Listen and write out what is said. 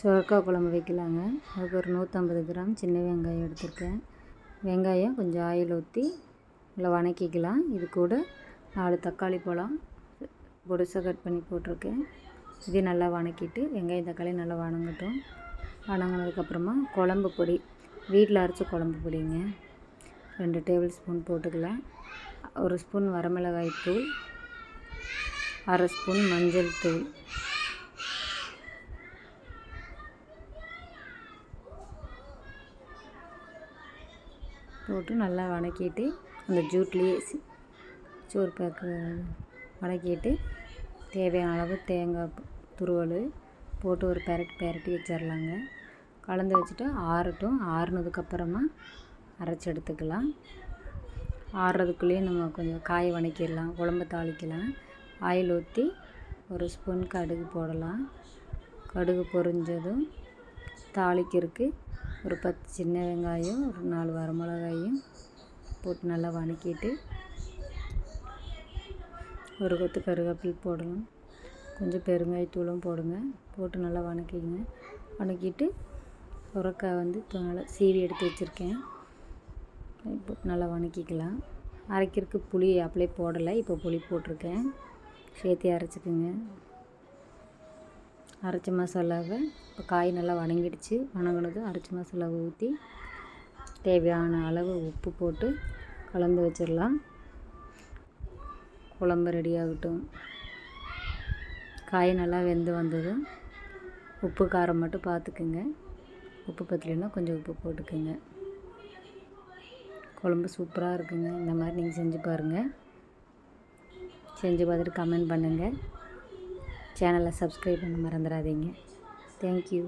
சுரக்காய் குழம்பு வைக்கலாங்க. அதுக்கு ஒரு நூற்றம்பது கிராம் சின்ன வெங்காயம் எடுத்திருக்கேன். வெங்காயம் கொஞ்சம் ஆயில் ஊற்றி நல்லா வணக்கிக்கலாம். இது கூட நாலு தக்காளி பழம் பொடிசாக கட் பண்ணி போட்டிருக்கேன். இதையும் நல்லா வணக்கிட்டு வெங்காயம் தக்காளி நல்லா வணங்கட்டும். வணங்கினதுக்கப்புறமா குழம்பு பொடி வீட்டில் அரைச்ச குழம்பு பொடிங்க. ரெண்டு டேபிள் ஸ்பூன் போட்டுக்கலாம். ஒரு ஸ்பூன் வரமிளகாய் தூள் அரை ஸ்பூன் மஞ்சள் தூள். போட்டு நல்லா வணக்கிட்டு அந்த ஜூட்லேயே சோறு பேக்கு வணக்கிட்டு தேவையான அளவு தேங்காய் துருவல் போட்டு ஒரு பெரட்டு பெரட்டி வச்சிடலாங்க கலந்து வச்சுட்டு ஆறட்டும். ஆறுனதுக்கப்புறமா அரைச்சி எடுத்துக்கலாம். ஆறுறதுக்குள்ளேயே நம்ம கொஞ்சம் காய வணக்கிடலாம். குழம்பு தாளிக்கலாம். ஆயில் ஊற்றி ஒரு ஸ்பூன் கடுகு போடலாம். கடுகு பொரிஞ்சதும் தாளிக்கிறதுக்கு ஒரு பத்து சின்ன வெங்காயம் ஒரு நாலு வரமிளகாயும் போட்டு நல்லா வணக்கிட்டு ஒரு கொத்து கருவேப்பில் போடணும். கொஞ்சம் பெருங்காயத்தூளும் போடுங்க. போட்டு நல்லா வணக்கிங்க வணக்கிட்டு உரக்காய் வந்து நல்லா சீவி எடுத்து வச்சுருக்கேன். போட்டு நல்லா வணக்கிக்கலாம். அரைக்கிறதுக்கு புளி அப்படியே போடலை. இப்போ புளி போட்டிருக்கேன். சேர்த்து அரைச்சிக்குங்க. அரைச்ச மசாலாவை இப்போ காய் நல்லா வணங்கிடுச்சு. வணங்கினதும் அரைச்ச மசாலாவை ஊற்றி தேவையான அளவு உப்பு போட்டு கலந்து வச்சிடலாம். குழம்பு ரெடி ஆகட்டும். காய் நல்லா வெந்து வந்ததும் உப்பு காரம் மட்டும் பார்த்துக்குங்க உப்பு பத்தலைன்னா கொஞ்சம் உப்பு போட்டுக்குங்க. குழம்பு சூப்பராக இருக்குங்க. இந்த மாதிரி நீங்கள் செஞ்சு பாருங்கள் செஞ்சு பார்த்துட்டு கமெண்ட் பண்ணுங்கள் சேனலை சப்ஸ்கிரைப் பண்ண மறந்துடாதீங்க. தேங்க்யூ